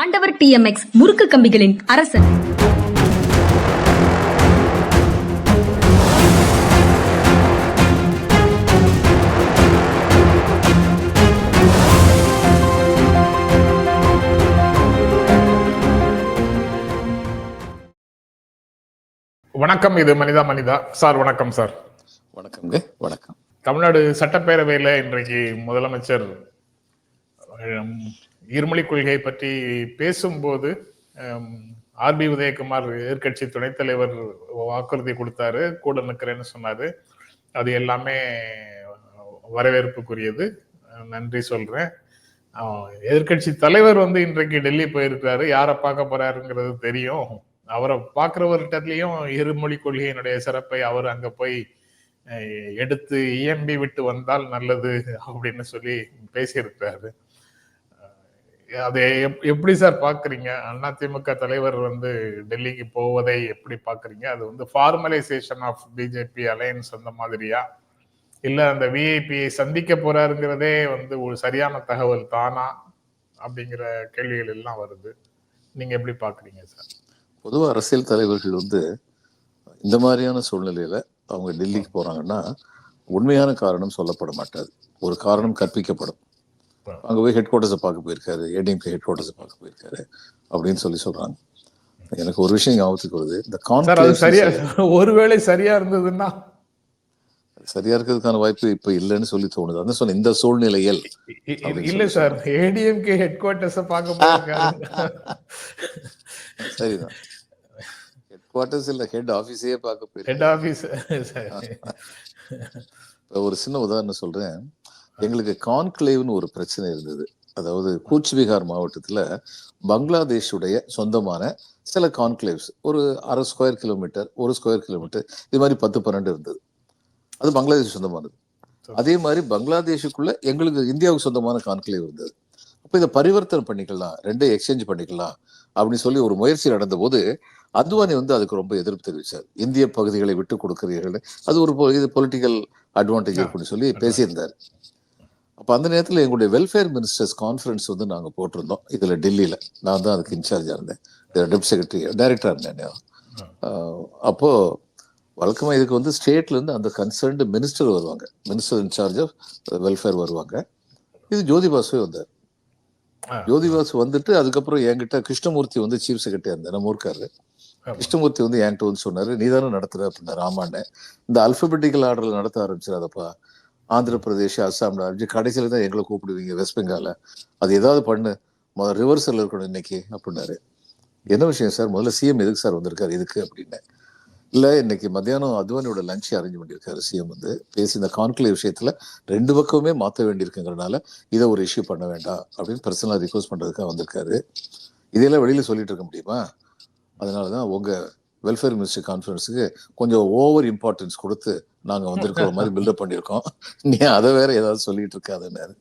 ஆண்டவர் டிஎம்எக்ஸ் முறுக்கு கம்பிகளின் அரசன். வணக்கம் இது மனிதா மனிதா. சார் வணக்கம் சார். வணக்கம்ங்க வணக்கம். தமிழ்நாடு சட்டப்பேரவையில் இன்றைக்கு முதலமைச்சர் இருமொழி கொள்கை பற்றி பேசும்போது ஆர்பி உதயகுமார் எதிர்க்கட்சி துணைத் தலைவர் வாக்குறுதி கொடுத்தாரு கூட நிற்கிறேன்னு சொன்னாரு. அது எல்லாமே வரவேற்புக்குரியது. நன்றி சொல்றேன். எதிர்கட்சி தலைவர் வந்து இன்றைக்கு டெல்லி போயிருக்கிறாரு. யாரை பார்க்க போறாருங்கிறது தெரியும். அவரை பார்க்குறவர்கிட்டலையும் இருமொழி கொள்கையினுடைய சிறப்பை அவர் அங்க போய் எடுத்து இயம்பி விட்டு வந்தால் நல்லது அப்படின்னு சொல்லி பேசியிருக்கிறாரு. அதை எப்- எப்படி சார் பாக்குறீங்க? அதிமுக தலைவர் வந்து டெல்லிக்கு போவதை எப்படி பாக்குறீங்க? அது வந்து ஃபார்மலைசேஷன் ஆஃப் பிஜேபி அலையன்ஸ் அந்த மாதிரியா? இல்ல அந்த விஐபியை சந்திக்க போறாருங்கிறதே வந்து ஒரு சரியான தகவல் தானா? அப்படிங்கிற கேள்விகள் எல்லாம் வருது. நீங்க எப்படி பாக்குறீங்க சார்? பொதுவாக அரசியல் தலைவர்கள் வந்து இந்த மாதிரியான சூழ்நிலையில அவங்க டெல்லிக்கு போறாங்கன்னா உண்மையான காரணம் சொல்லப்பட மாட்டாது. ஒரு காரணம் கற்பிக்கப்படும். அங்க போய் ஹெட் குவார்ட்டர்ஸை பார்க்க போயிருக்காரு. ஏடிஎம்கே ஹெட் குவார்ட்டர்ஸை பார்க்க போயிருக்காரு. அப்படின்னு சொல்லி சொல்றாங்க. எனக்கு ஒரு விஷயம் ஞாபகத்துக்கு வருது. இந்த அது சரியா ஒருவேளை சரியா இருந்ததுன்னா? சரியா இருக்கிறதுக்கான வாய்ப்பு இப்ப இல்லைன்னு சொல்லி தோணுது. அதான் சொன்ன இந்த சூழ்நிலையில் இல்ல சார். ஏடிஎம்கே ஹெட் குவார்ட்டர்ஸ் பார்க்க சரிதான். ஹெட் குவார்ட்டர்ஸ் இல்ல ஹெட் ஆபீஸையே பார்க்க போயிருக்காரு. ஹெட் ஆபீஸ் ஒரு சின்ன உதாரணம் சொல்றேன். எங்களுக்கு கான்க்ளேவ்னு ஒரு பிரச்சனை இருந்தது. அதாவது கூச்பிகார் மாவட்டத்துல பங்களாதேஷுடைய சொந்தமான சில கான்க்ளேவ்ஸ் ஒரு அரை ஸ்கொயர் கிலோமீட்டர் ஒரு ஸ்கொயர் கிலோமீட்டர் இது மாதிரி பத்து பன்னெண்டு இருந்தது. அது பங்களாதேஷ் சொந்தமானது. அதே மாதிரி பங்களாதேஷுக்குள்ள எங்களுக்கு இந்தியாவுக்கு சொந்தமான கான்க்ளேவ் இருந்தது. அப்ப இதை பரிவர்த்தனை பண்ணிக்கலாம் ரெண்டையும் எக்ஸ்சேஞ்ச் பண்ணிக்கலாம் அப்படின்னு சொல்லி ஒரு முயற்சி நடந்தபோது அத்வானி வந்து அதுக்கு ரொம்ப எதிர்ப்பு தெரிவிச்சார். இந்திய பகுதிகளை விட்டு கொடுக்கிறீர்கள் அது ஒரு இது பொலிட்டிக்கல் அட்வான்டேஜ் இருக்குன்னு சொல்லி பேசியிருந்தார். அப்ப அந்த நேரத்துல எங்களுடைய வெல்ஃபேர் மினிஸ்டர்ஸ் கான்ஃபரன்ஸ் வந்து நாங்க போட்டிருந்தோம். இதுல டெல்லியில. நான் தான் அதுக்கு இன்சார்ஜா இருந்தேன். டெப்டி செக்ரட்டரி டைரக்டரா இருந்தேன் ஆஹ் அப்போ வழக்கமா இதுக்கு வந்து ஸ்டேட்ல இருந்து அந்த கன்சர்ன்டு மினிஸ்டர் வருவாங்க. Minister in charge of welfare வருவாங்க. இது ஜோதி பாசுவே வந்தார். ஆ. ஜோதி பாசு வந்துட்டு அதுக்கப்புறம் என்கிட்ட கிருஷ்ணமூர்த்தி வந்து சீஃப் செக்ரட்டரி இருந்தார். நம்ம ஊருக்காரு. கிருஷ்ணமூர்த்தி வந்து என்கிட்ட வந்து சொன்னாரு நீ தானே நடத்துற அப்படின்னாரு ஆமாண்ணே இந்த அல்பபெட்டிக்கல் ஆர்டர்ல நடத்த ஆரம்பிச்சிடாதப்பா. ஆந்திர பிரதேஷ் அஸ்ஸாம்ல ஆரம்பிச்சு கடைசியில் தான் எங்களை கூப்பிடுவீங்க வெஸ்ட் பெங்கால அது ஏதாவது பண்ணு. முதல்ல ரிவர்சல் இருக்கணும் இன்னைக்கு அப்படின்னாரு. என்ன விஷயம் சார்? முதல்ல சிஎம் எதுக்கு சார் வந்திருக்காரு? இதுக்கு அப்படின்னு. இல்லை இன்னைக்கு மத்தியானம் அத்வானியோட லஞ்ச் அரேஞ்ச் பண்ணியிருக்காரு சிஎம் வந்து. பேசி இந்த கான்க்ளேவ் விஷயத்தில் ரெண்டு பக்கமே மாற்ற வேண்டியிருக்குங்கிறனால இதை ஒரு இஷ்யூ பண்ண வேண்டாம் அப்படின்னு பர்சனலாக ரிக்வஸ்ட் பண்ணுறதுக்காக வந்திருக்காரு. இதையெல்லாம் வெளியில் சொல்லிட்டு இருக்க முடியுமா? அதனாலதான் உங்கள் வெல்ஃபேர் மினிஸ்டர் கான்ஃபரன்ஸுக்கு கொஞ்சம் ஓவர் இம்பார்ட்டன்ஸ் கொடுத்து நாங்க வந்திருக்கிற மாதிரி பில்டப் பண்ணியிருக்கோம். நீ அதை வேற ஏதாவது சொல்லிட்டு இருக்காதுன்னாரு.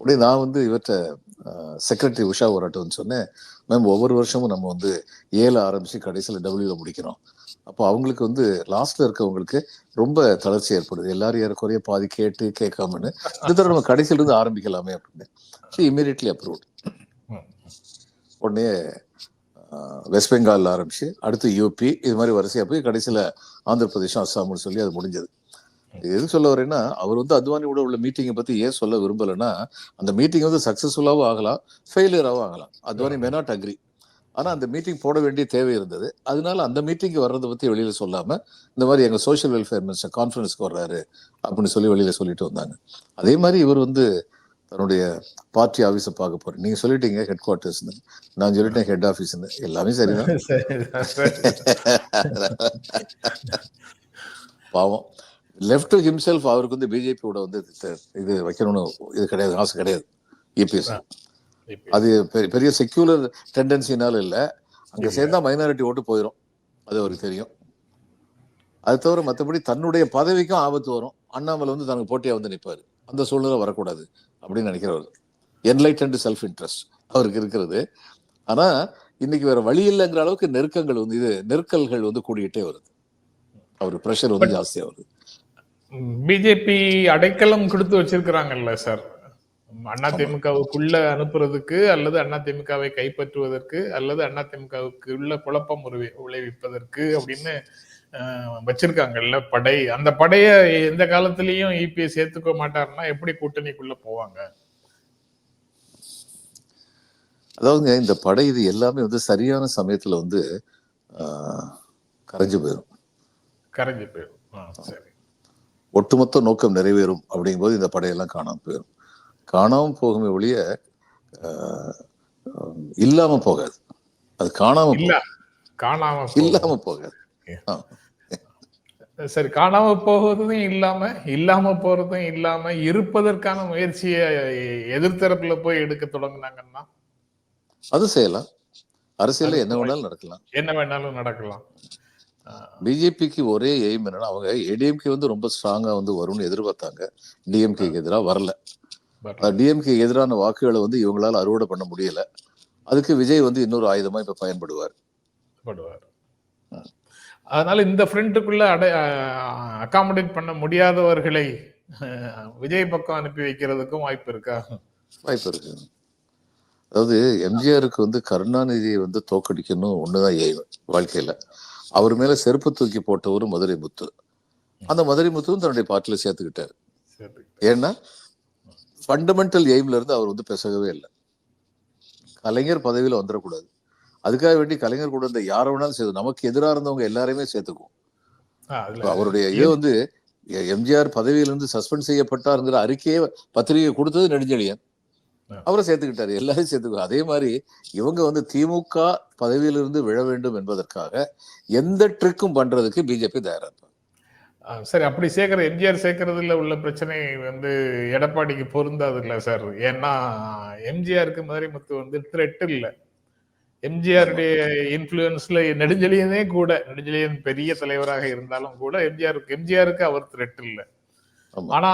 உடனே நான் வந்து இவற்ற செக்ரட்டரி உஷா ஒராட்ட சொன்னேன் மேம் ஒவ்வொரு வருஷமும் நம்ம வந்து ஏல ஆரம்பிச்சு கடைசியில் டபிள்யூல முடிக்கிறோம். அப்போ அவங்களுக்கு வந்து லாஸ்ட்ல இருக்கவங்களுக்கு ரொம்ப தளர்ச்சி ஏற்படுது. எல்லாரும் ஏறக்குறைய பாதி கேட்டு கேட்காமன்னு இந்த தடவை நம்ம கடைசியில இருந்து ஆரம்பிக்கலாமே அப்படின்னு. இமீடியட்லி அப்ரூவ்ட் உடனே வெஸ்ட் பெங்கால் ஆரம்பிச்சு அடுத்து யூபி இது மாதிரி வரிசையா போய் கடைசியில ஆந்திர பிரதேசம் அஸ்ஸாம்னு சொல்லி அது முடிஞ்சது. எது சொல்ல வரேன்னா அவர் வந்து அத்வானியோட உள்ள மீட்டிங்கை பத்தி ஏன் சொல்ல விரும்பலைன்னா அந்த மீட்டிங் வந்து சக்சஸ்ஃபுல்லாகவும் ஆகலாம் ஃபெயிலியராகவும் ஆகலாம். அத்வானி மே நாட் அக்ரி ஆனா அந்த மீட்டிங் போட வேண்டிய தேவை இருந்தது. அதனால அந்த மீட்டிங் வர்றதை பத்தி வெளியில சொல்லாம இந்த மாதிரி எங்க சோஷியல் வெல்ஃபேர் மினிஸ்டர் கான்ஃபரன்ஸ்க்கு வர்றாரு அப்படின்னு சொல்லி வெளியில சொல்லிட்டு வந்தாங்க. அதே மாதிரி இவர் வந்து தன்னுடைய பார்ட்டி ஆபீஸை பார்க்க போறேன் நீங்க சொல்லிட்டீங்க ஹெட் குவார்ட்டர்ஸ்னு நான் சொல்லிட்டேன் ஹெட் ஆபீஸ்னு எல்லாமே சரிதான். பாவம். லெஃப்ட் ஹிம்செல்ஃப் அவருக்கு வந்து பிஜேபியோட வந்து இது வைக்கணும்னு இது கிடையாது ஆசை கிடையாது. இபிஎஸ் அது பெ- பெரிய செக்யூலர் டெண்டன்சினால இல்ல. அங்க. சேர்ந்தா மைனாரிட்டி ஓட்டு போயிடும் அது அவருக்கு தெரியும். அது தவிர மத்தபடி தன்னுடைய பதவிக்கும் ஆபத்து வரும். அண்ணாமலை வந்து தனக்கு போட்டியா வந்து நிப்பாரு. அந்த சூழ்நிலை வரக்கூடாது அப்படின்னு நினைக்கிறவர். என்லைட்டன்ட் செல்ஃப் இன்ட்ரெஸ்ட் அவருக்கு இருக்கிறது. ஆனா இன்னைக்கு வேற வழி இல்லைங்கிற அளவுக்கு நெருக்கங்கள் வந்து இது நெருக்கல்கள் வந்து கூடிக்கிட்டே வருது. அவர் ப்ரெஷர் வந்து ஜாஸ்தியா வருது. பிஜேபி அடைக்கலம் கொடுத்து வச்சிருக்கிறாங்கல்ல சார். அதிமுகவுக்குள்ள அனுப்புறதுக்கு அல்லது அதிமுகவை கைப்பற்றுவதற்கு அல்லது அதிமுகவுக்கு உள்ள குழப்பம் விளைவிப்பதற்கு அப்படின்னு வச்சிருக்காங்கல்ல படை. அந்த படைய எந்த காலத்திலயும் இபிஎஸ் ஏத்துக்க மாட்டாருன்னா எப்படி கூட்டணிக்குள்ள போவாங்க? அதாவதுங்க இந்த படை இது எல்லாமே வந்து சரியான சமயத்துல வந்து கரைஞ்சு போயிடும் கரைஞ்சு போயிடும் ஆ, சரி. ஒட்டுமொத்த நோக்கம் நிறைவேறும் அப்படிங்கும்போது இந்த படையெல்லாம் காணாம போயிடும். காணாம போகுமே ஒழிய இல்லாம போகாது. அது காணாம. காணாம. இல்லாம போகாது. சரி காணாம போவதும் இல்லாம இல்லாம போறதும் இல்லாம இருப்பதற்கான முயற்சியை எதிர்த்தரப்புல போய் எடுக்க தொடங்குனாங்கன்னா? அது செய்யலாம். அரசியல்ல அது என்ன வேணாலும் நடக்கலாம். என்ன வேணாலும் நடக்கலாம். பிஜேபிக்கு ஒரே எய்ம் என்னன்னா அவங்க ஏடிஎம்கே வந்து ரொம்ப ஸ்ட்ராங்கா வந்து வரும்னு எதிர்பார்த்தாங்க. டிஎம்கேக்கு எதிராக வரல. டிஎம்கே எதிரான வாக்குகளை வந்து இவங்களால அறுவடை பண்ண முடியல. அதுக்கு விஜய் வந்து இன்னொரு ஆயுதமா இப்ப பயன்படுவார். படுவார் அதனால இந்த ஃப்ரெண்டுக்குள்ள அடை அகாமடேட் பண்ண முடியாதவர்களை விஜய் பக்கம் அனுப்பி வைக்கிறதுக்கும் வாய்ப்பு இருக்கா? வாய்ப்பு இருக்கு. அதாவது எம்ஜிஆருக்கு வந்து கருணாநிதியை வந்து தோக்கடிக்கணும் ஒண்ணுதான் எய்ம் வாழ்க்கையில. அவர் மேல செருப்பு தூக்கி போட்டவர் மதுரை முத்து. அந்த மதுரை முத்துவும் தன்னுடைய பாட்டில சேர்த்துக்கிட்டாரு. சரி ஏன்னா ஃபண்டமெண்டல் எய்ம்ல இருந்து அவர் வந்து பிசகவே இல்லை. கலைஞர் பதவியில வந்துடக்கூடாது அதுக்காக வேண்டி கலைஞர் கூட இந்த யாரை வேணாலும் சேர்த்து நமக்கு எதிராக இருந்தவங்க எல்லாரையுமே சேர்த்துக்குவோம். அவருடைய இது வந்து எம்ஜிஆர் பதவியிலிருந்து சஸ்பெண்ட் செய்யப்பட்டாருங்கிற அறிக்கையை பத்திரிகை கொடுத்தது நெடுஞ்செழியன். அவரை சேர்த்துக்கிட்டாரு எல்லாரையும் சேர்த்துக்கோ அதே மாதிரி இவங்க வந்து திமுக பதவியிலிருந்து விழ வேண்டும் என்பதற்காக எந்த ட்ரிக்கும் பண்றதுக்கு பிஜேபி தயாரா சரி அப்படி சேர்க்கிற எம்ஜிஆர் சேர்க்கறதுல உள்ள பிரச்சனை வந்து எடப்பாடிக்கு பொருந்தாது இல்ல சார். ஏன்னா எம்ஜிஆருக்கு மதுரைமுத்து வந்து த்ரெட் இல்ல. எம்ஜிஆருடைய இன்ஃபுளுன்ஸ்ல நெடுஞ்செழியனே கூட நெடுஞ்செழியன் பெரிய தலைவராக இருந்தாலும் கூட எம்ஜிஆருக்கு எம்ஜிஆருக்கு அவர் த்ரெட் இல்ல. ஆனா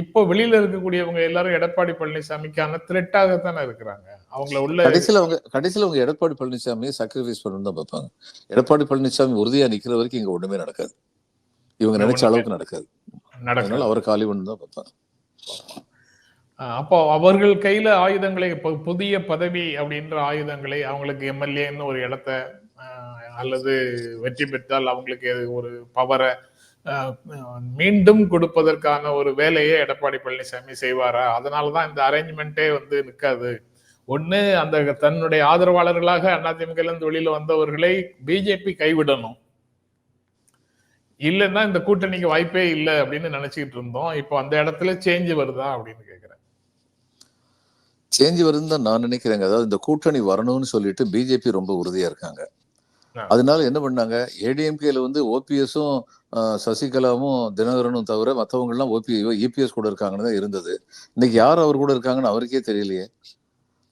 இப்போ வெளியில இருக்கக்கூடியவங்க எல்லாரும் எடப்பாடி பழனிசாமிக்கான த்ரெட்டாகத்தானே இருக்கிறாங்க. அவங்கள உள்ள கடைசியில அவங்க கடைசியில அவங்க எடப்பாடி பழனிசாமியை சாக்ரிஃபைஸ் பண்ணணும் தான் பார்ப்பாங்க. எடப்பாடி பழனிசாமி உறுதியா நிக்கிற வரைக்கும் இங்க ஒண்ணுமே நடக்காது. இவங்க நினைச்ச அளவுக்கு நடக்காது. அதனால அவர் காலி பண்ணு தான் பார்ப்பாங்க. அப்போ அவர்கள் கையில ஆயுதங்களை புதிய பதவி அப்படின்ற ஆயுதங்களை அவங்களுக்கு எம்எல்ஏன்னு ஒரு இடத்த அல்லது வெற்றி பெற்றால் அவங்களுக்கு ஒரு பவரை மீண்டும் கொடுப்பதற்கான ஒரு வேலையை எடப்பாடி பழனிசாமி செய்வாரா? அதனாலதான் இந்த அரேஞ்ச்மெண்ட்டே வந்து நிற்காது ஒன்று அந்த தன்னுடைய ஆதரவாளர்களாக அதிமுகலேருந்து வெளியில் வந்தவர்களை பிஜேபி கைவிடணும். இல்லைன்னா இந்த கூட்டணிக்கு வாய்ப்பே இல்லை அப்படின்னு நினைச்சுக்கிட்டு இருந்தோம். இப்போ அந்த இடத்துல சேஞ்ச் வருதா அப்படின்னு கேட்குறேன் சேஞ்ச் வருதுன்னு தான் நான் நினைக்கிறேங்க. அதாவது இந்த கூட்டணி வரணும்னு சொல்லிட்டு பிஜேபி ரொம்ப உறுதியா இருக்காங்க. அதனால என்ன பண்ணாங்க? ஏடிஎம்கேல வந்து ஓபிஎஸும் சசிகலாவும் தினகரனும் தவிர மற்றவங்க எல்லாம் ஓபி இபிஎஸ் கூட இருக்காங்கன்னு தான் இருந்தது. இன்னைக்கு யார் அவர் கூட இருக்காங்கன்னு அவருக்கே தெரியலையே.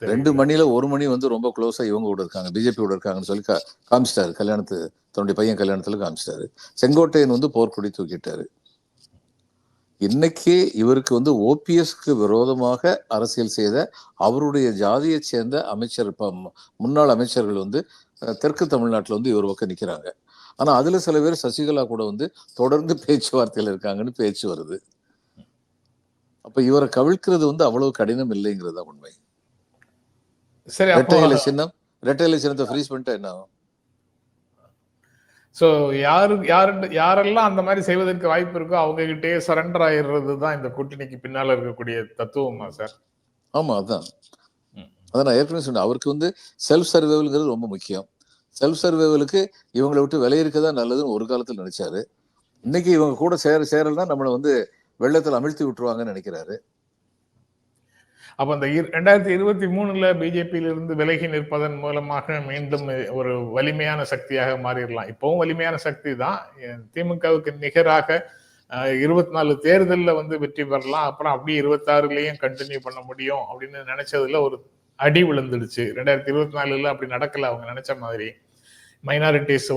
ரெண்டு மணில ஒரு மணி வந்து ரொம்ப க்ளோஸா இவங்க கூட இருக்காங்க. பிஜேபி கூட இருக்காங்கன்னு சொல்லி காமிச்சிட்டாரு. கல்யாணத்து தன்னுடைய பையன் கல்யாணத்துல காமிச்சிட்டாரு. செங்கோட்டையன் வந்து போர்க்கொடி தூக்கிட்டாரு. இன்னைக்கு இவருக்கு வந்து ஓபிஎஸ்க்கு விரோதமாக அரசியல் செய்த அவருடைய ஜாதியைச் சேர்ந்த அமைச்சர் முன்னாள் அமைச்சர்கள் வந்து தெற்கு தமிழ்நாட்டுல வந்து இவர் பக்கம் நிக்கிறாங்க. ஆனா அதுல சில பேர் சசிகலா கூட வந்து தொடர்ந்து பேச்சுவார்த்தையில இருக்காங்கன்னு பேச்சு வருது. அப்ப இவரை கவிழ்க்கிறது வந்து அவ்வளவு கடினம் இல்லைங்கிறது தான் உண்மை. சரி அப்போ ரெட்டை இலை சின்னம் ரெட்டை இலை சின்னத்தை ஃப்ரீஸ் பண்ணிட்டா என்ன ஆகும்? சோ யாரு யாரு யாரெல்லாம் அந்த மாதிரி செய்வதற்கு வாய்ப்பு இருக்கோ அவங்க கிட்டே சரண்டர் ஆயிடுறது தான் இந்த கூட்டணிக்கு பின்னால இருக்கக்கூடிய தத்துவமா சார் ஆமா அதான். அதான் நான் ஏற்கனவே சொன்னேன் அவருக்கு வந்து செல்ஃப் சர்வைவல்ங்கிறது ரொம்ப முக்கியம். செல்ஃப் சர்வைவலுக்கு இவங்களை விட்டு விலையிருக்க தான் நல்லதுன்னு ஒரு காலத்துல நினைச்சாரு. இன்னைக்கு இவங்க கூட சேர சேரல்னா நம்மளை வந்து வெள்ளத்துல அமிழ்த்தி விட்டுருவாங்கன்னு நினைக்கிறாரு. அப்ப அந்த ரெண்டாயிரத்தி இருபத்தி மூணுல பிஜேபியில இருந்து விலகி நிற்பதன் மூலமாக மீண்டும் ஒரு வலிமையான சக்தியாக மாறிடலாம். இப்பவும் வலிமையான சக்தி தான். திமுகவுக்கு நிகராக இருபத்தி நாலு தேர்தல்ல வந்து வெற்றி பெறலாம். அப்புறம் அப்படியே இருபத்தாறுலயும் கண்டினியூ பண்ண முடியும் அப்படின்னு நினைச்சதுல ஒரு அடி விழுந்துடுச்சு. ரெண்டாயிரத்தி இருபத்தி நாலுல அப்படி நடக்கல. அவங்க நினைச்ச மாதிரி மைனாரிட்டிஸ்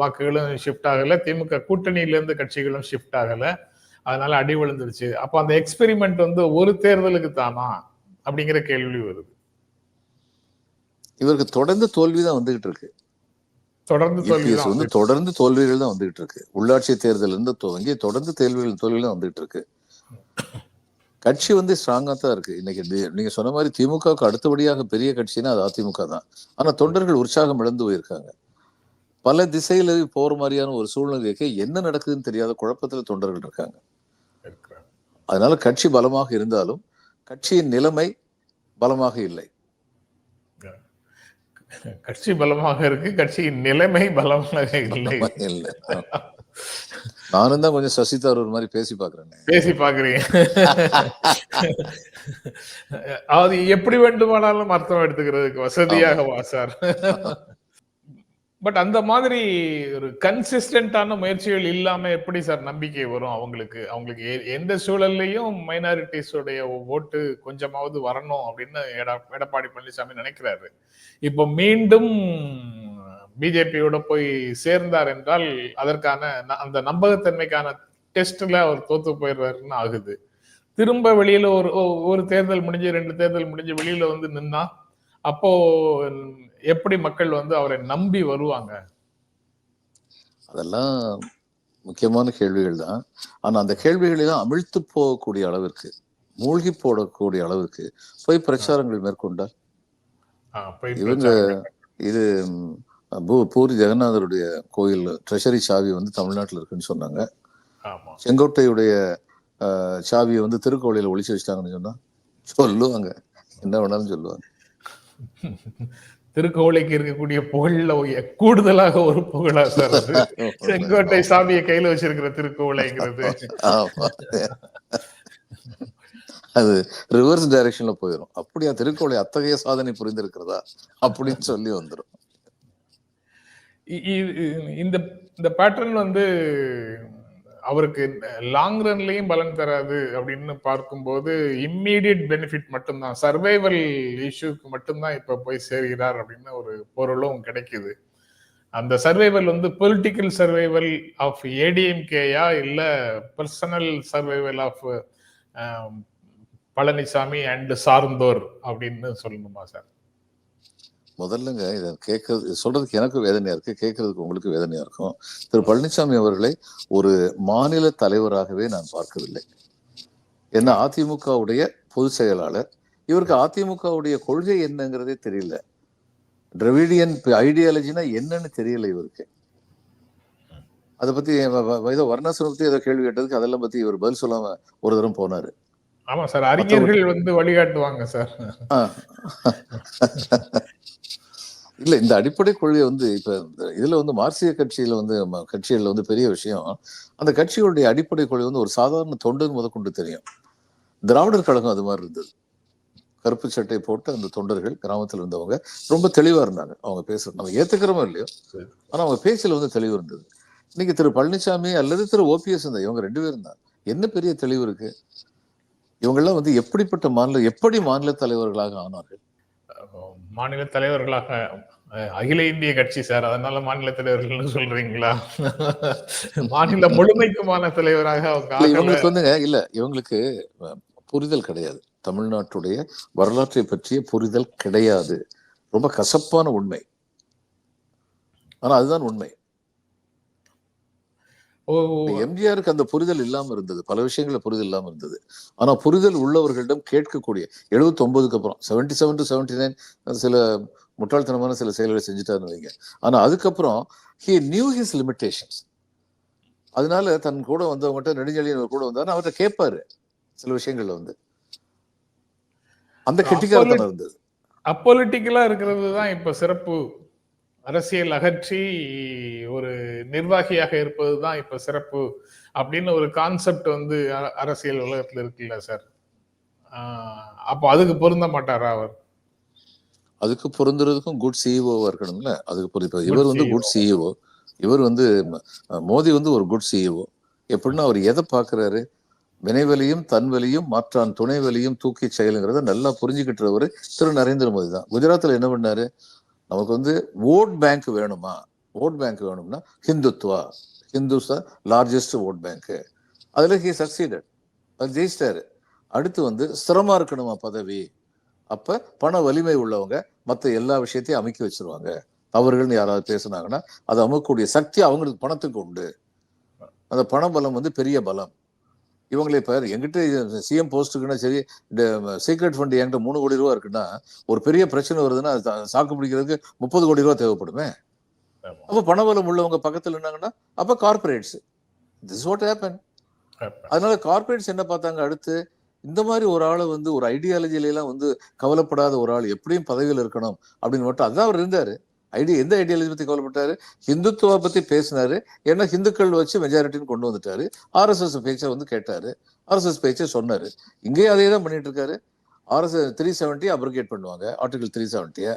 வாக்குகளும் ஷிஃப்ட் ஆகல. திமுக கூட்டணியில இருந்து கட்சிகளும் ஷிஃப்ட் ஆகல. அதனால அடி விழுந்துருச்சு அப்ப அந்த எக்ஸ்பெரிமெண்ட் வந்து ஒரு தேர்தலுக்கு தானா? அப்படிங்கிற கேள்வி வருது. இவருக்கு தொடர்ந்து தோல்வி தான் வந்துகிட்டு இருக்கு. தொடர்ந்து தோல்வி வந்து தொடர்ந்து தோல்விகள் தான் வந்துகிட்டு இருக்கு. உள்ளாட்சி தேர்தல் இருந்து துவங்கி தொடர்ந்து தோல்விகள் தோல்விகள் தான் வந்துகிட்டு இருக்கு. கட்சி வந்து ஸ்ட்ராங்கா தான் இருக்கு. இன்னைக்கு நீங்க சொன்ன மாதிரி திமுகவுக்கு அடுத்தபடியாக பெரிய கட்சினா அது அதிமுக தான். ஆனா தொண்டர்கள் உற்சாகம் இழந்து போயிருக்காங்க. பல திசையில போற மாதிரியான ஒரு சூழ்நிலைக்கு என்ன நடக்குதுன்னு தெரியாத குழப்பத்துல தொண்டர்கள் இருக்காங்க. அதனால கட்சி பலமாக இருந்தாலும் கட்சியின் நிலைமை பலமாக இல்லை. கட்சி பலமாக இருக்கு கட்சியின் நிலைமை பலமாக இல்லை. இல்லை. நானும் தான் கொஞ்சம் சசி தரூர் மாதிரி பேசி பாக்குறேன் பேசி பாக்குறீங்க அது எப்படி வேண்டுமானாலும் அர்த்தம் எடுத்துக்கிறதுக்கு வசதியாக சார். பட் அந்த மாதிரி ஒரு கன்சிஸ்டன்டான முயற்சிகள் இல்லாம எப்படி சார் நம்பிக்கை வரும் அவங்களுக்கு? அவங்களுக்கு எ- எந்த சூழல்லையும் மைனாரிட்டிஸோடைய ஓட்டு கொஞ்சமாவது வரணும் அப்படின்னு எடப்பாடி பழனிசாமி நினைக்கிறாரு. இப்போ மீண்டும் பிஜேபியோட போய் சேர்ந்தார் என்றால் அதற்கான அந்த நம்பகத்தன்மைக்கான டெஸ்ட்ல அவர் தோத்து போயிடுறாருன்னு ஆகுது. திரும்ப வெளியில ஒரு ஒரு தேர்தல் முடிஞ்சு ரெண்டு தேர்தல் முடிஞ்சு வெளியில வந்து நின்னா அப்போ எப்படி மக்கள் வந்து அவரை நம்பி வருவாங்க? அதெல்லாம் முக்கியமான கேள்விகள் தான். ஆனா அந்த கேள்விகளெல்லாம் அமிழ்த்து போகக்கூடிய அளவிற்கு மூழ்கி போடக்கூடிய அளவிற்கு போய் பிரச்சாரங்கள் மேற்கொண்டால் போய் இவங்க இது பூ- பூரி ஜெகநாதருடைய கோயில் ட்ரெஷரி சாவி வந்து தமிழ்நாட்டுல இருக்குன்னு சொன்னாங்க. செங்கோட்டையுடைய சாவியை வந்து திருக்கோவிலையில ஒளிச்சு வச்சிட்டாங்கன்னு சொன்னா சொல்லுவாங்க. என்ன வேணாலும் சொல்லுவாங்க. திருக்கோவிலைக்கு இருக்கக்கூடிய புகழ்ல கூடுதலாக ஒரு புகழா சார். செங்கோட்டை சாமியை கையில வச்சிருக்கிற திருக்கோவிலைங்கிறது. அது ரிவர்ஸ் டைரக்ஷன்ல போயிடும் அப்படியா திருக்கோளை அத்தகைய சாதனை புரிந்திருக்கிறதா? அப்படின்னு சொல்லி வந்துடும் இந்த இந்த பேட்டர்ன் வந்து அவருக்கு லாங் ரன்லயும் பலன் தராது அப்படின்னு பார்க்கும்போது இம்மீடியட் பெனிஃபிட் மட்டும்தான். சர்வைவல் இஷ்யூக்கு மட்டும்தான் இப்ப போய் சேர்கிறார் அப்படின்னு ஒரு பொருளும் கிடைக்குது. அந்த சர்வைவல் வந்து பொலிட்டிக்கல் சர்வைவல் ஆஃப் ஏடிஎம்கேயா இல்ல personal survival of Palanisamy and சார்ந்தோர் அப்படின்னு சொல்லணுமா சார்? முதல்லங்க இதை கேட்கறது சொல்றதுக்கு எனக்கு வேதனையா இருக்கு கேட்கறதுக்கு உங்களுக்கு வேதனையா இருக்கும். திரு பழனிசாமி அவர்களை ஒரு மாநில தலைவராகவே நான் பார்க்கவில்லை. ஏன்னா அதிமுகவுடைய பொதுச் செயலாளர்? இவருக்கு அதிமுகவுடைய கொள்கை என்னங்கிறதே தெரியல. டிரவிடியன் ஐடியாலஜினா என்னன்னு தெரியல இவருக்கு. அதை பத்தி ஏதோ வர்ணாசிரம் பத்தி ஏதோ கேள்வி கேட்டதுக்கு அதெல்லாம் பத்தி இவர் பதில் சொல்லாம ஒரு தரம் போனாரு. ஆமா சார் அறிஞர்கள் வந்து வழிகாட்டுவாங்க சார். இல்ல இந்த அடிப்படை கொள்கை வந்து இப்ப இதுல வந்து மார்க்சிய கட்சியில வந்து கட்சிகள்ல வந்து பெரிய விஷயம். அந்த கட்சிகளுடைய அடிப்படை கொள்கை வந்து ஒரு சாதாரண தொண்டன் முதற்கொண்டு தெரியும். திராவிடர் கழகம் அது மாதிரி இருந்தது. கருப்பு சட்டை போட்டு அந்த தொண்டர்கள் கிராமத்துல இருந்தவங்க ரொம்ப தெளிவா இருந்தாங்க. அவங்க பேசுறது நம்ம ஏத்துக்கிறோமோ இல்லையோ? ஆனா அவங்க பேச்சுல வந்து தெளிவு இருந்தது. இன்னைக்கு திரு பழனிசாமி அல்லது திரு ஓபிஎஸ் இருந்தா இவங்க ரெண்டு பேரும் தான். என்ன பெரிய தெளிவு இருக்கு? இவங்கெல்லாம் வந்து எப்படிப்பட்ட மாநில எப்படி மாநில தலைவர்களாக ஆனார்கள்? மாநில தலைவர்களாக அகில இந்திய கட்சி சார் அதனால மாநில தலைவர்கள்னு சொல்றீங்களா? மாநில முழுமைக்குமான தலைவராக அவங்க. இவங்களுக்கு வந்துங்க இல்ல இவங்களுக்கு புரிதல் கிடையாது. தமிழ்நாட்டுடைய வரலாற்றை பற்றிய புரிதல் கிடையாது. ரொம்ப கசப்பான உண்மை. ஆனா அதுதான் உண்மை. எம்ஜிஆருக்கு அந்த புரிதல் இல்லாம இருந்தது. பல விஷயங்கள புரிதல் இல்லாம இருந்தது. ஆனா புரிதல் உள்ளவர்களிடம் கேட்கக்கூடிய 79 ஒன்பதுக்கு அப்புறம் seventy seven to seventy nine சில முட்டாள்தனமான சில செயல்களை செஞ்சுட்டாருன்னு வைங்க. ஆனா அதுக்கப்புறம் ஹி நியூ ஹிஸ் லிமிட்டேஷன்ஸ் அதனால தன் கூட வந்தவங்ககிட்ட நெடுஞ்செழியன் கூட வந்தாரு அவர்கிட்ட கேட்பாரு சில விஷயங்கள்ல வந்து. அந்த கெட்டிக்காரத்தனம் இருந்தது. அப்பொலிட்டிக்கலா இருக்கிறது தான் இப்ப சிறப்பு. அரசியல் அகற்றி ஒரு நிர்வாகியாக இருப்பது தான் இப்ப சிறப்பு அப்படின்னு ஒரு கான்செப்ட் வந்து அரசியல் உலகத்துல இருக்குல்ல சார் அப்போ அதுக்கு பொருந்த மாட்டாரா அவர்? அதுக்கு பொருந்துறதுக்கும் குட் சிஇஓவா இருக்கணும்ல. அதுக்கு பொருந்த இவர் வந்து குட் சிஇஓ இவர் வந்து ம- மோடி வந்து ஒரு குட் சிஇஓ எப்படின்னா அவர் எதை பார்க்கறாரு வினைவலியும் தன்வலியும் மாற்றான் துணைவலியும் தூக்கி செயலுங்கிறத நல்லா புரிஞ்சுக்கிட்டவர் திரு. நரேந்திர மோடி தான். குஜராத்ல என்ன பண்ணாரு? நமக்கு வந்து ஓட் பேங்க் வேணுமா? ஓட் பேங்க் வேணும்னா ஹிந்துத்வா. ஹிந்துஸ் லார்ஜஸ்ட் ஓட் பேங்க்கு அதில் ஹி சக்சீடட் அது ஜெயிச்சிட்டாரு. அடுத்து வந்து ஸ்திரமா இருக்கணுமா பதவி? அப்போ பண வலிமை உள்ளவங்க மற்ற எல்லா விஷயத்தையும் அமைக்க வச்சிருவாங்க. தவறுகள்னு யாராவது பேசுனாங்கன்னா அதை அமுக்கக்கூடிய சக்தி அவங்களுக்கு பணத்துக்கு உண்டு. அந்த பண பலம் வந்து பெரிய பலம். இவங்களை இப்ப எங்கிட்ட சிஎம் போஸ்ட்டுக்குன்னா சரி சீக்ரெட் ஃபண்ட் என்கிட்ட மூணு கோடி ரூபா இருக்குன்னா ஒரு பெரிய பிரச்சனை வருதுன்னா அது சாக்கு பிடிக்கிறதுக்கு முப்பது கோடி ரூபா தேவைப்படுமே. அப்ப பணபலம் உள்ளவங்க பக்கத்துல இருந்தாங்கன்னா அப்ப கார்பரேட்ஸ் திஸ் வாட் ஹேப்பன் அதனால கார்பரேட்ஸ் என்ன பார்த்தாங்க அடுத்து இந்த மாதிரி ஒரு ஆளை வந்து ஒரு ஐடியாலஜில எல்லாம் வந்து கவலைப்படாத ஒரு ஆள் எப்படியும் பதவியில் இருக்கணும் அப்படின்னு மட்டும் அதான் அவர் இருந்தாரு. ஐடியா எந்த ஐடியாலஜி பத்தி கவலைப்பட்டாரு? ஹிந்துத்துவ பத்தி பேசினாரு. ஏன்னா ஹிந்துக்கள் வச்சு மெஜாரிட்டின்னு கொண்டு வந்துட்டாரு. ஆர்எஸ்எஸ் பேச்சை வந்து கேட்டாரு. ஆர்எஸ்எஸ் பேச்சை சொன்னாரு. இங்கேயும் அதே தான் பண்ணிட்டு இருக்காரு ஆர்எஸ்எஸ் த்ரீ செவன்ட்டி அப்ரிகேட் பண்ணுவாங்க. ஆர்டிகல் த்ரீ செவன்ட்டியை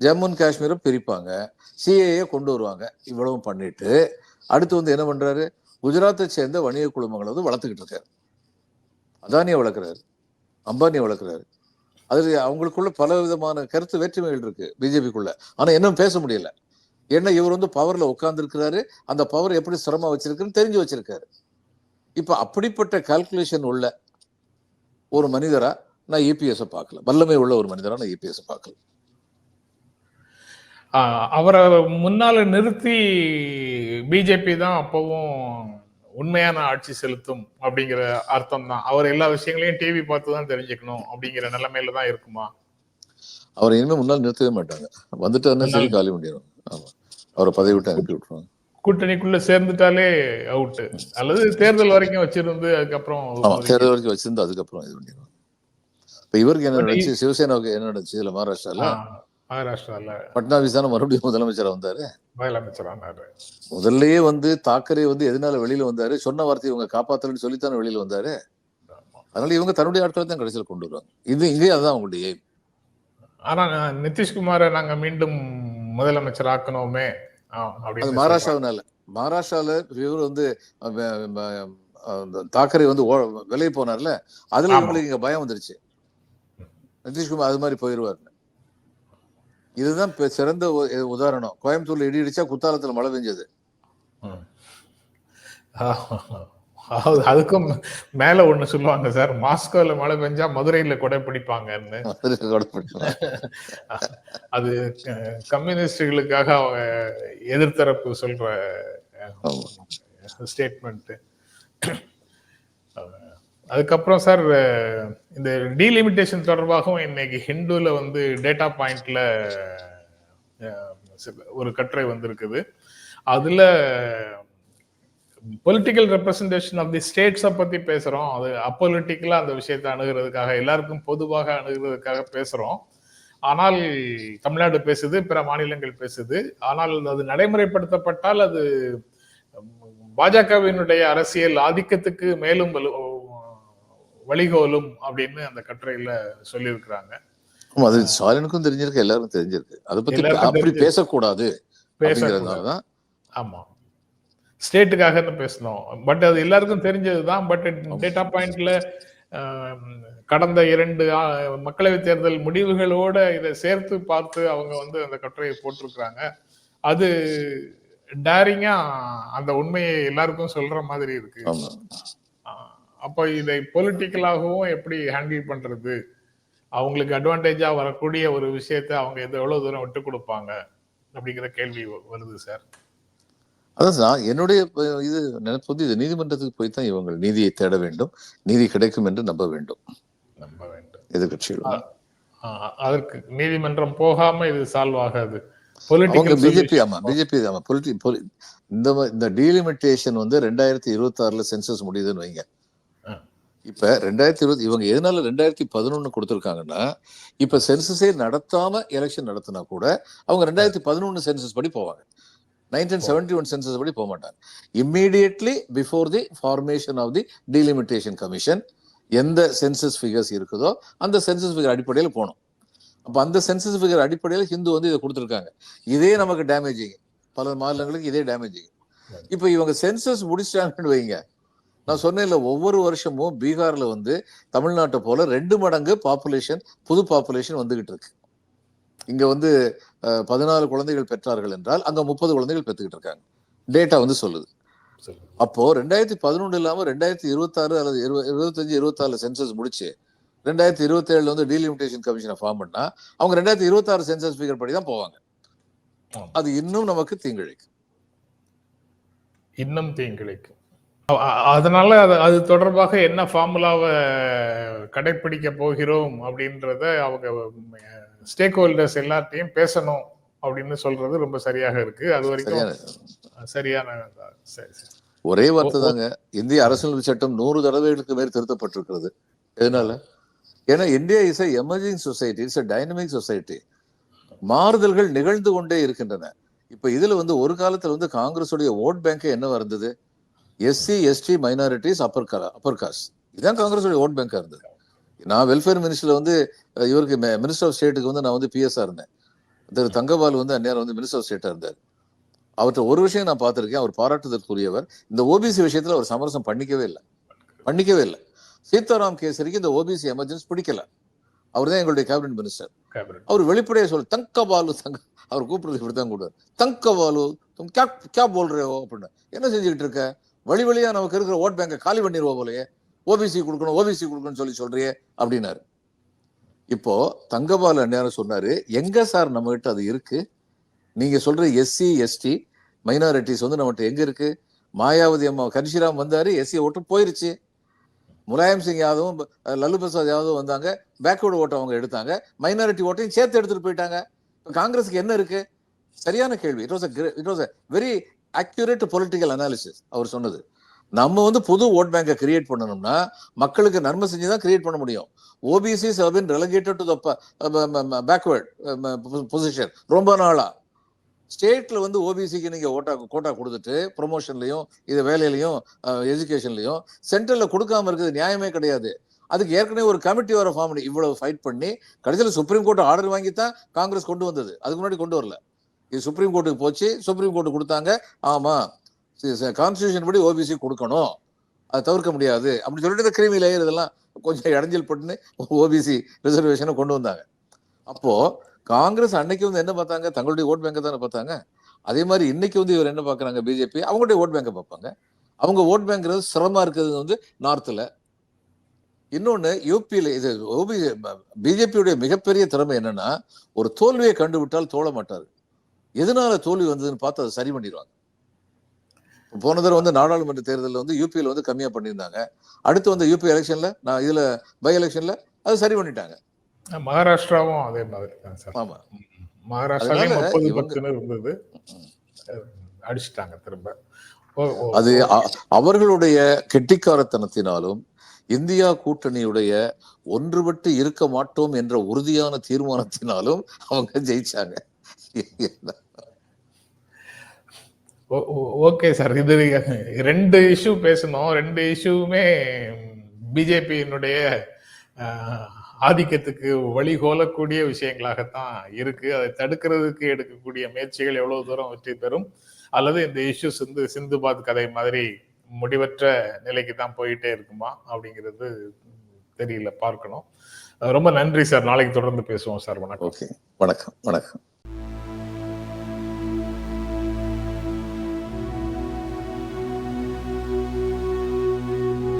ஜம்மு அண்ட் காஷ்மீரை பிரிப்பாங்க. சிஏஏ கொண்டு வருவாங்க. இவ்வளவும் பண்ணிட்டு அடுத்து வந்து என்ன பண்றாரு? குஜராத்தை சேர்ந்த வணிக குழுமங்களை வந்து வளர்த்துக்கிட்டு இருக்காரு. அதானியை வளர்க்குறாரு. அம்பானியை வளர்க்குறாரு. அதில் அவங்களுக்குள்ள பல விதமான கருத்து வேற்றுமைகள் இருக்கு பிஜேபிக்குள்ள. ஆனால் இன்னும் பேச முடியல. ஏன்னா இவர் வந்து பவர்ல உட்கார்ந்துருக்கிறாரு அந்த பவர் எப்படி சிரமம் வச்சிருக்குன்னு தெரிஞ்சு வச்சிருக்காரு. இப்போ அப்படிப்பட்ட கால்குலேஷன் உள்ள ஒரு மனிதரா நான் ஏபிஎஸ் பார்க்கல. வல்லமை உள்ள ஒரு மனிதரா நான் ஏபிஎஸ் பார்க்கல. அவரை முன்னால நிறுத்தி பிஜேபி தான் அப்பவும் உண்மையான ஆட்சி செலுத்தும் அப்படிங்கிற அர்த்தம் தான் அவர் எல்லா விஷயங்களையும் டிவி பார்த்து தான் தெரிஞ்சுக்கணும் அப்படிங்கிற நிலைமையில தான் இருக்குமா? அவரை இனிமே முன்னால் நிறுத்தவே மாட்டாங்க. வந்துட்டாருன்னா சரி காலி பண்ணிடுவாங்க. ஆமா. அவரை பதவி விட்டு அனுப்பி விட்டுருவாங்க. கூட்டணிக்குள்ள சேர்ந்துட்டாலே அவுட் அல்லது தேர்தல் வரைக்கும் வச்சிருந்து அதுக்கப்புறம் தேர்தல் வரைக்கும் வச்சிருந்து அதுக்கப்புறம் இது பண்ணிடுவாங்க. இப்ப இவருக்கு என்ன நடந்துச்சு? சிவசேனாவுக்கு என்ன நடந்துச்சு? இதுல மகாராஷ்டிரால? மகாராஷ்டிரால பட்னாவிஸ் தானே மறுபடியும் முதலமைச்சரா வந்தாரு. முதலமைச்சர் ஆனாரு முதல்லயே வந்து தாக்கரே வந்து எதனால வெளியில வந்தாரு? சொன்ன வார்த்தையை இவங்க காப்பாத்தலன்னு சொல்லித்தானே வெளியில வந்தாரு. அதனால இவங்க தன்னுடைய ஆட்களை தான் கடைசியில் கொண்டு வருவாங்க. இது இங்கேயும் அதுதான் அவங்களுடைய. ஆனா நிதிஷ்குமாரை நாங்க மீண்டும் முதலமைச்சர் ஆக்கணுமே அது. மகாராஷ்டிராவினால. மகாராஷ்டிரால இவர் வந்து தாக்கரே வந்து விலகி போனார்ல. அதுல ஆமா. இவங்களுக்கு இங்க பயம் வந்துருச்சு. நிதிஷ்குமார் அது மாதிரி போயிருவாரு இதுதான் சிறந்த உதாரணம். கோயம்புத்தூர்ல இடி இடிச்சா குத்தாலத்துல மழை பெஞ்சது. அதுக்கும் மேல ஒண்ணு சொல்லுவாங்க சார் மாஸ்கோல மழை பெஞ்சா மதுரையில கொடை பிடிப்பாங்கன்னு. அது கம்யூனிஸ்டுகளுக்காக அவங்க எதிர்த்தரப்பு சொல்ற. ஸ்டேட்மெண்ட் அதுக்கப்புறம் சார் இந்த டீலிமிட்டேஷன் தொடர்பாகவும் இன்னைக்கு ஹிந்துல வந்து டேட்டா பாயிண்ட்ல ஒரு கட்டுரை வந்திருக்குது. அதுல பொலிட்டிக்கல் ரெப்ரசன்டேஷன் ஆஃப் தி ஸ்டேட்ஸை பத்தி பேசுறோம். அது அப்பொலிட்டிக்கலா அந்த விஷயத்தை அணுகிறதுக்காக எல்லாருக்கும் பொதுவாக அணுகிறதுக்காக பேசுறோம். ஆனால் தமிழ்நாடு பேசுது பிற மாநிலங்கள் பேசுது. ஆனால் அது நடைமுறைப்படுத்தப்பட்டால் அது பாஜகவினுடைய அரசியல் ஆதிக்கத்துக்கு மேலும் வலு- வழிகோலும் அப்படின்னு அந்த கட்டுரையில சொல்லியிருக்கிறாங்க. ஆமா, அது ஸ்டாலினுக்கும் தெரிஞ்சிருக்கு எல்லாருக்கும் தெரிஞ்சிருக்கு. அதை பத்தி அப்படி. பேசக்கூடாது அப்படிங்கறதுனாலதான். ஆமா. ஸ்டேட்டுக்காக பேசணும். பட் அது எல்லாருக்கும் தெரிஞ்சதுதான். பட் டேட்டா பாயிண்ட்ல கடந்த இரண்டு மக்களவைத் தேர்தல் முடிவுகளோட இதை சேர்த்து பார்த்து அவங்க வந்து அந்த கட்டுரையை போட்டிருக்கிறாங்க. அது டேரிங்கா அந்த உண்மையை எல்லாருக்கும் சொல்ற மாதிரி இருக்கு. அப்ப இதை பொலிட்டிக்கலாகவும் எப்படி ஹேண்டில் பண்றது? அவங்களுக்கு அட்வான்டேஜா வரக்கூடிய ஒரு விஷயத்தை அவங்க எது எவ்வளவு தூரம் விட்டு கொடுப்பாங்க? அப்படிங்கிற கேள்வி வருது சார். அதான் சார் என்னுடைய இது நினைப்பு வந்து இது நீதிமன்றத்துக்கு போய் தான் இவங்க நீதியை தேட வேண்டும். நீதி கிடைக்கும் என்று நம்ப வேண்டும். நம்ப வேண்டும். எதிர்கட்சிகள் அதற்கு நீதிமன்றம் போகாம இது சால்வ் ஆகாது. பிஜேபி ஆமா பிஜேபி ஆமா பொலிட்டி பொலி- இந்த இந்த டீலிமிட்டேஷன் வந்து ரெண்டாயிரத்தி இருபத்தி ஆறுல சென்சஸ் முடியுதுன்னு வைங்க. இப்ப ரெண்டாயிரத்தி இருபத்தி இவங்க எதனால ரெண்டாயிரத்தி பதினொன்னு கொடுத்திருக்காங்கன்னா இப்ப சென்சஸே நடத்தாம எலெக்ஷன் நடத்தினா கூட அவங்க ரெண்டாயிரத்தி பதினொன்னு சென்சஸ் படி போவாங்க. நைன்டீன் செவன்டி ஒன் சென்சஸ் படி போக மாட்டாங்க. Immediately before the formation of the delimitation commission எந்த சென்சஸ் ஃபிகர்ஸ் இருக்குதோ அந்த சென்சஸ் ஃபிகர் அடிப்படையில் போகணும். அப்ப அந்த சென்சஸ் ஃபிகர் அடிப்படையில் ஹிந்து வந்து இதை கொடுத்துருக்காங்க. இதே நமக்கு டேமேஜிங் பல மாநிலங்களுக்கு இதே டேமேஜிங் இப்போ இவங்க சென்சஸ் முடிச்சிட்டாங்கன்னு வைங்க. நான் சொன்னேன்ல ஒவ்வொரு வருஷமும் பீகார்ல வந்து தமிழ்நாட்டை போல ரெண்டு மடங்கு பாப்புலேஷன் புது பாப்புலேஷன் வந்துகிட்டு இருக்கு. இங்க வந்து பதினாலு குழந்தைகள் பெற்றார்கள் என்றால் அங்க முப்பது குழந்தைகள் பெற்றுக்கிட்டு இருக்காங்க. டேட்டா வந்து சொல்லுது. அப்போ ரெண்டாயிரத்தி பதினொன்று இல்லாம ரெண்டாயிரத்தி இருபத்தாறு அல்லது இருப- இருபத்தஞ்சு இருபத்தாறுல சென்சஸ் முடிச்சு ரெண்டாயிரத்தி இருபத்தி ஏழுல வந்து டீலிமிட்டேஷன் கமிஷனை ஃபார்ம் பண்ணா அவங்க ரெண்டாயிரத்தி இருபத்தாறு சென்சஸ் ஃபிகர் படி தான் போவாங்க. அது இன்னும் நமக்கு தீங்கிழைக்கும். இன்னும் தீங்கிழைக்கும். அதனால அது அது தொடர்பாக என்ன ஃபார்முலாவை கடைப்பிடிக்க போகிறோம் அப்படின்றத அவங்க ஸ்டேக் ஹோல்டர்ஸ் எல்லார்ட்டையும் பேசணும் அப்படின்னு சொல்றது ரொம்ப சரியாக இருக்கு. அது வரைக்கும் சரியான சரியான சரி சரி. ஒரே வார்த்தை தாங்க. இந்திய அரசியல் சட்டம் நூறு தடவைகளுக்கு மேல் திருத்தப்பட்டிருக்கிறது. எதனால? ஏன்னா India is emerging society it's dynamic society மாறுதல்கள் நிகழ்ந்து கொண்டே இருக்கின்றன. இப்ப இதுல வந்து ஒரு காலத்துல வந்து காங்கிரஸுடைய ஓட் பேங்க் என்னவா இருந்தது SC ST minorities upper upper caste இதுதான் காங்கிரஸுடைய ஓட் பேங்கா இருந்தது. நான் வெல்ஃபேர் மினிஸ்டர்ல வந்து இவருக்கு மினிஸ்டர் ஆஃப் ஸ்டேட்டுக்கு வந்து நான் வந்து பிஎஸ்ஆ இருந்தேன். திரு தங்கபால் வந்து அந்நேரம் வந்து மினிஸ்டர் ஆஃப் ஸ்டேட்டா இருந்தார். அவர்கிட்ட ஒரு விஷயம் நான் பார்த்திருக்கேன். அவர் பாராட்டுதற்குரியவர் இந்த ஓபிசி விஷயத்துல அவர் சமரசம் பண்ணிக்கவே இல்லை. பண்ணிக்கவே இல்லை. சீதாராம் கேசரிக்கு இந்த ஓபிசி எமர்ஜென்சி பிடிக்கல. அவர் தான் எங்களுடைய கேபினட் மினிஸ்டர் அவர் வெளிப்படையா சொல்லு தங்கபாலு தங்க அவர் கூப்பிடுறது இப்படி தான் கூடுவார் தங்கபாலு தும் கே கே போல்றேவோ அப்படின்னு. என்ன செஞ்சுக்கிட்டு இருக்க? வழி வழியாக நமக்கு இருக்கிற ஓட் பேங்கை காலி பண்ணிடுவோம் போலயே. ஓபிசி கொடுக்கணும் ஓபிசி கொடுக்கணும்னு சொல்லி சொல்றியே அப்படின்னாரு. இப்போ தங்கபாலு அந்நேரம் சொன்னாரு எங்க சார் நம்ம கிட்ட அது இருக்கு? நீங்க சொல்ற எஸ்சி எஸ்டி மைனாரிட்டிஸ் வந்து நம்மகிட்ட எங்க இருக்கு? மாயாவதி அம்மா கன்ஷிராம் வந்தாரு எஸ்சி ஓட்டு போயிருச்சு. முலாயம் சிங் யாதவும் லல்லு பிரசாத் யாதவும் வந்தாங்க பேக்வர்டு ஓட்டை அவங்க எடுத்தாங்க மைனாரிட்டி ஓட்டையும் சேர்த்து எடுத்துட்டு போயிட்டாங்க. காங்கிரஸுக்கு என்ன இருக்கு? சரியான கேள்வி. It was it was very accurate political analysis அவர் சொன்னது. நம்ம வந்து புது ஓட் பேங்கை கிரியேட் பண்ணணும்னா மக்களுக்கு நன்மை செஞ்சு தான் கிரியேட் பண்ண முடியும். OBCs have been relegated to the backward position ரொம்ப நாளா. ஸ்டேட்ல வந்து ஓபிசிக்கு நீங்க ஓட்டா கோட்டா கொடுத்துட்டு ப்ரொமோஷன்லையும் இது வேலையிலையும் எஜுகேஷன்லையும் uh, சென்ட்ரல்ல கொடுக்காம இருக்கிறது நியாயமே கிடையாது. அதுக்கு ஏற்கனவே ஒரு கமிட்டி வர ஃபார்ம் இவ்வளோ இவ்வளவு ஃபைட் பண்ணி கடைசியில் சுப்ரீம் கோர்ட் ஆர்டர் வாங்கி தான் காங்கிரஸ் கொண்டு வந்தது. அதுக்கு முன்னாடி கொண்டு வரல. இது சுப்ரீம் கோர்ட்டுக்கு போச்சு சுப்ரீம் கோர்ட்டு கொடுத்தாங்க. ஆமாம் கான்ஸ்டியூஷன் படி ஓபிசி கொடுக்கணும். அதை தவிர்க்க முடியாது. அப்படி சொல்லிட்டு இந்த கிரிமி லேயர் இதெல்லாம் கொஞ்சம் இடைஞ்சல் பட்டுன்னு ஓபிசி ரிசர்வேஷனை கொண்டு வந்தாங்க. அப்போது காங்கிரஸ் அன்னைக்கு வந்து என்ன பார்த்தாங்க? தங்களுடைய ஓட் பேங்கை தானே பார்த்தாங்க. அதே மாதிரி இன்னைக்கு வந்து இவர் என்ன பார்க்குறாங்க? பிஜேபி அவங்களுடைய ஓட் பேங்கை பார்ப்பாங்க. அவங்க ஓட் பேங்க்றது சிரமமா இருக்கிறது வந்து நார்த்தில் இன்னொன்று யூபியில் இது ஓபி பிஜேபியுடைய மிகப்பெரிய திறமை என்னன்னா ஒரு தோல்வியை கண்டுவிட்டால் தோழ மாட்டார். எதனால தோல்வி வந்ததுன்னு பார்த்து அதை சரி பண்ணிடுவாங்க. போன தடவை வந்து நாடாளுமன்ற தேர்தலில் வந்து யூபியில் வந்து கம்மியா பண்ணியிருந்தாங்க. அடுத்து வந்து யூபி எலெக்ஷன்ல நான் இதுல பை எலெக்ஷன்ல அது சரி பண்ணிட்டாங்க. மகாராஷ்டிராவும் அதே மாதிரி தான் சார். ஆமா. மகாராஷ்டிராலையும் முப்பது பத்துன்னு இருந்தது. அடிச்சிட்டாங்க திரும்ப. அது அவர்களுடைய கெட்டிக்காரத்தனத்தினாலும் இந்தியா கூட்டணியுடைய ஒன்றுபட்டு இருக்க மாட்டோம் என்ற உறுதியான தீர்மானத்தினாலும் அவங்க ஜெயிச்சாங்க. Okay sir. இது ரெண்டு இஷ்யூ பேசணும். ரெண்டு இஷ்யூவுமே பிஜேபியினுடைய ஆதிக்கத்துக்கு வழிகோலக்கூடிய விஷயங்களாகத்தான் இருக்கு. அதை தடுக்கிறதுக்கு எடுக்கக்கூடிய முயற்சிகள் எவ்வளவு தூரம் வெற்றி பெறும்? அல்லது இந்த இஷ்யூ சிந்து சிந்து பாத் கதை மாதிரி முடிவற்ற நிலைக்கு தான் போயிட்டே இருக்குமா? அப்படிங்கிறது தெரியல. பார்க்கணும். ரொம்ப நன்றி சார். நாளைக்கு தொடர்ந்து பேசுவோம் சார். வணக்கம். ஓகே. வணக்கம். வணக்கம்.